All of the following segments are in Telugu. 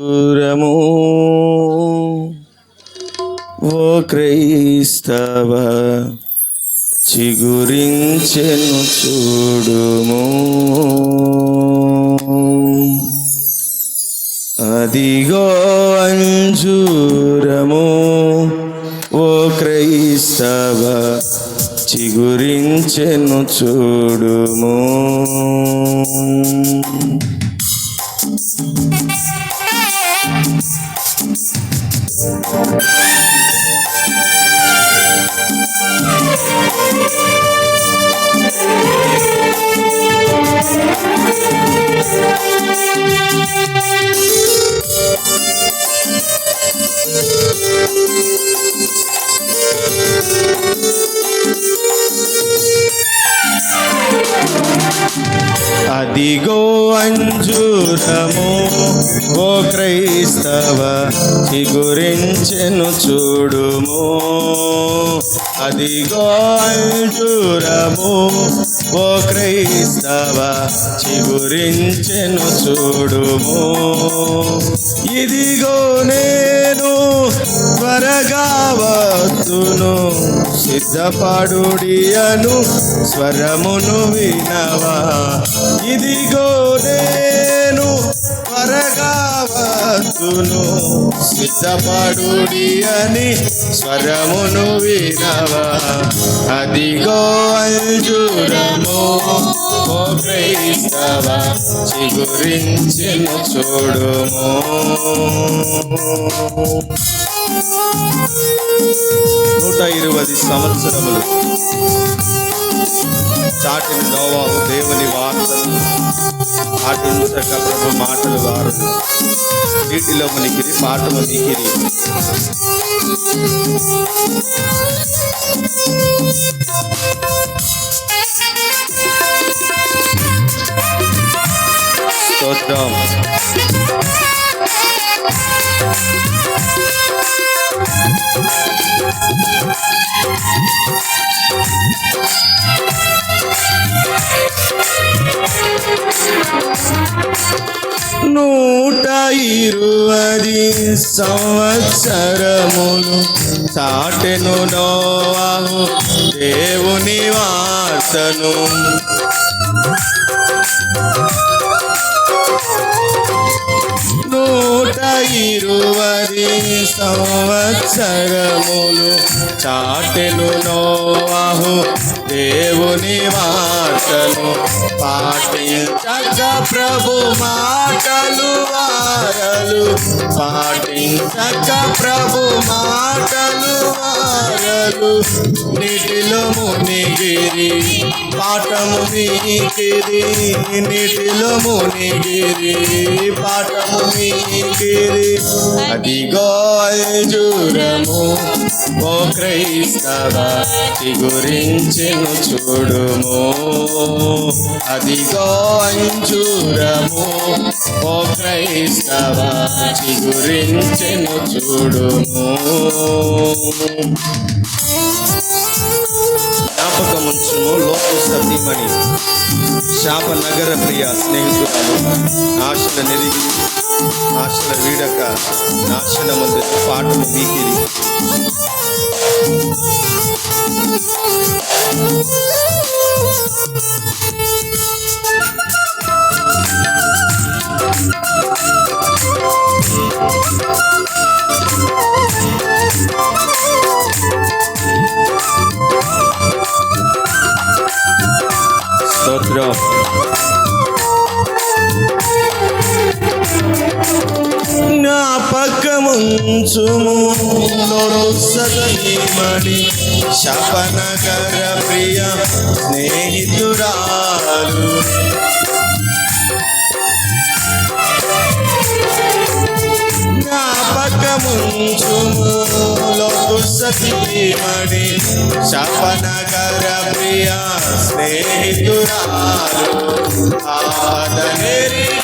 దూరము. ఓ క్రైస్తవ చిగురించెను చూడుము. అదిగో అంజూరము. ఓ క్రైస్తవ చిగురించెను చూడుము. అదిగో అంజురము ఓ క్రైస్తవ చిగురించెను చూడుము. అదిగో అంజురము ఓ క్రైస్తవ చిగురించెను చూడుము. ఇదిగో నేను త్వరగా వద్దును సిద్ధపడుడియను స్వరమును వినవా. ఇదిగో నేను త్వరగా వస్తును సిద్ధపడుడి అని స్వరమును వినవా. అదిగో అంజురము ఓ క్రైస్తవ చూడుము. నూట ఇరవై సంవత్సరములు. దాటిన నోవాహు దేవుని వార్తలు పాటించక ప్రభు మాటలు వారు. నీటిలో మునికిరి పాటలు దిగిరి స్తోత్రం నూట ఇరువది సంవత్సరములు సాటెను నోవాహు దేవుని వార్తను. ఇరువది సంవత్సరములు చాటెను నోవాహు దేవుని వార్తను పాటించక ప్రభు మాటలు వారలు. పాటించక ప్రభు మాటలు వారలు నీటిలో మునిగిరి పాఠము మీకిరి నీటిలో మునిగిరి పాఠము మీకిరి అదిగో జూరము ఓ క్రైస్తవ గురించెను చూడుము. అదిగో అంజూరము. ఓ క్రైస్తవ గురించి చూడుము. జ్ఞాపకముంచుము లోపు సతీమణి. శాప నగర ప్రియ స్నేహితురాలు ఆశల నెరిగి ఆశల వీడక నాశన ముందు పాటలు మీకిరి. స్తోత్రం ఉంచుము పక్కముంచుము సదీమణి శపనగర ప్రియ స్నేహితురాలు. జ్ఞాపకముంచుము. పక్కముంచుము సతీమణి శపనగర ప్రియ స్నేహితురాలు. ఆదనేరియు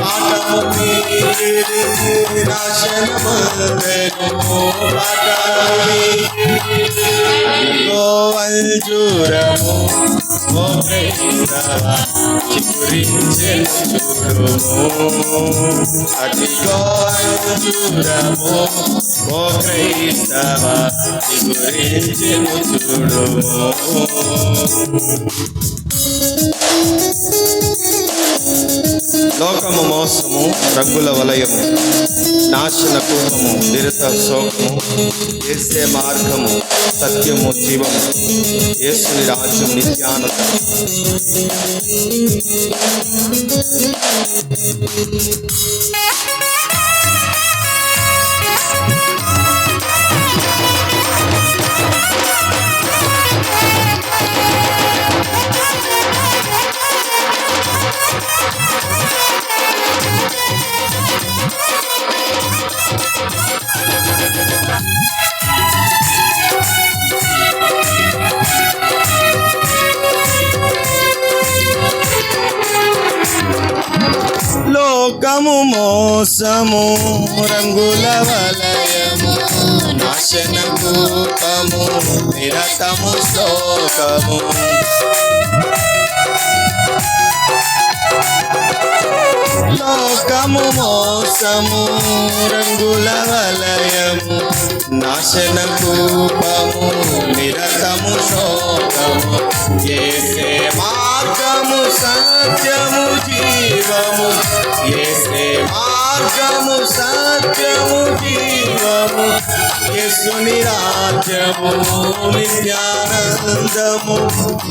పాఠము మీరే నాశనమందెను పాఠమే అదిగో అంజూరము ఓ క్రైస్తవ చిగురించెను చూడుము అదిగో అంజూరము లోకము మోసము రంగుల వలయము నాశన కూపము నిరత శోకము ఏసే మార్గము సత్యము జీవము యేసుని రాజ్యం నిత్యానంద లోకము మోసము మోసము రంగుల వలయము నాశన కూపము నిరతము శోకము. లోకము మోసము రంగుల వలయము నాశన కూపము నిరతము శోకము. ఏసే మార్గము సత్యము మార్గము ఏసే మార్గము సత్యము జీవము యేసుని రాజ్యము నిత్యానందము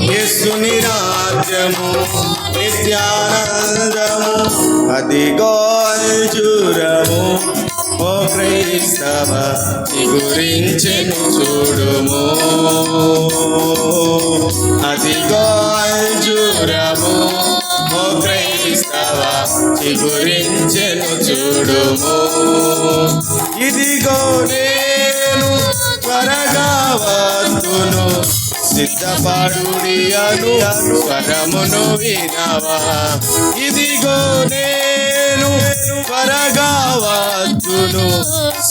యేసుని రాజ్యము నిత్యానందము. అదిగో అంజూరము ఓ క్రైస్తవ నీ గురించెను చూడుము. అదిగో అంజూరము ఓ క్రైస్తవ నీ గురించెను చూడుము. ఇదిగో నేను త్వరగా వస్తును సిద్ధపడుడి అను స్వరమును వినవా. ఇదిగో నేను త్వరగా వస్తును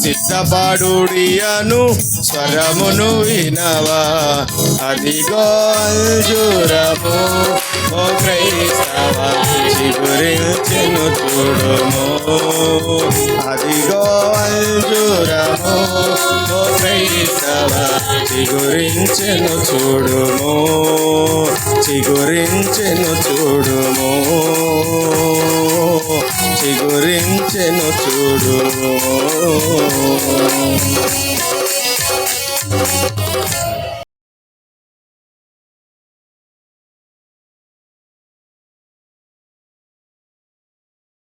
సిద్ధపడుడి అను స్వరమును వినవా. అదిగో అంజూరము. ఓ క్రైస్తవ చిగురించెను చూడుము. అదిగో అంజూరము. ఓ క్రైస్తవ చిగురించెను చూడుము. చిగురించెను చూడుము. చిగురించెను చూడుము.